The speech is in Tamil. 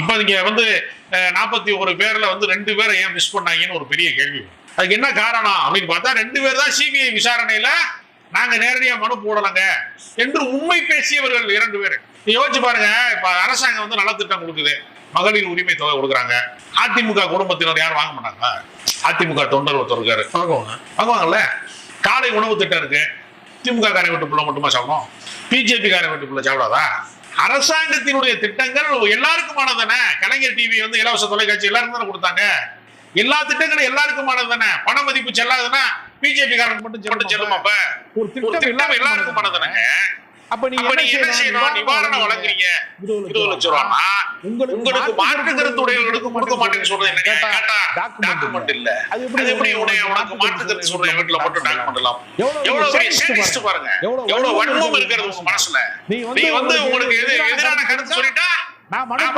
இப்ப நீங்க வந்து நாற்பத்தி ஒரு பேர்ல வந்து ரெண்டு பேரை ஏன் மிஸ் பண்ணாங்கன்னு ஒரு பெரிய கேள்வி அதுக்கு என்ன காரணம் அப்படின்னு பார்த்தா ரெண்டு பேர் தான் சிபிஐ விசாரணையில நாங்க நேரடியா மனு போடலங்க என்று உண்மை பேசியவர்கள் இரண்டு பேர். யோசிச்சு பாருங்க இப்ப அரசாங்கம் வந்து நலத்திட்டம் கொடுக்குது. மகளிர் உரிமை தொகை கொடுக்குறாங்க. அதிமுக குடும்பத்தினர் யாரும் வாங்க மாட்டாங்க அதிமுக தொண்டர் ஒருத்தர் இருக்காரு வாங்குவாங்க. வாங்குவாங்கல்ல? காலை உணவு திட்டம் இருக்கு. திமுக காரை வீட்டு பிள்ளை மட்டுமா சாப்பிடும்? பிஜேபி காரை வீட்டு பிள்ளை சாப்பிடாதா? அரசாங்கத்தினுடைய திட்டங்கள் எல்லாருக்குமானது தானே கலைஞர் டிவி வந்து இலவச தொலைக்காட்சி எல்லாருக்கும் தானே கொடுத்தாங்க. எல்லா திட்டங்களும் எல்லாருக்குமானது தானே பண மதிப்பு செல்லாதுன்னா பிஜேபி காரனுக்கு மட்டும் செல்லுமா அப்ப? ஒரு திட்டம் எல்லாருக்குமானது தானே அப்ப நீங்க என்ன செய்யணும்? நிவாரணம் வழங்குறீங்க இருபது லட்சம் ரூபானா உங்களுக்கு மாற்று கருத்து உடையவர்களுக்கு கொடுக்க மாட்டேன்னு சொல்றது என்ன கேட்டா டாக்குமெண்ட் இல்ல. அது அது எப்படி உடைய உனக்கு மாற்று கருத்து சொல்ற வீட்டுல மட்டும் டாக்குமெண்ட் இல்லாம. எவ்வளவு பெரிய பாருங்க. எவ்வளவு வன்மம் இருக்கிறது உங்க மனசுல. நீ வந்து உங்களுக்கு எது எதிரான கருத்து சொல்லிட்டா? நான்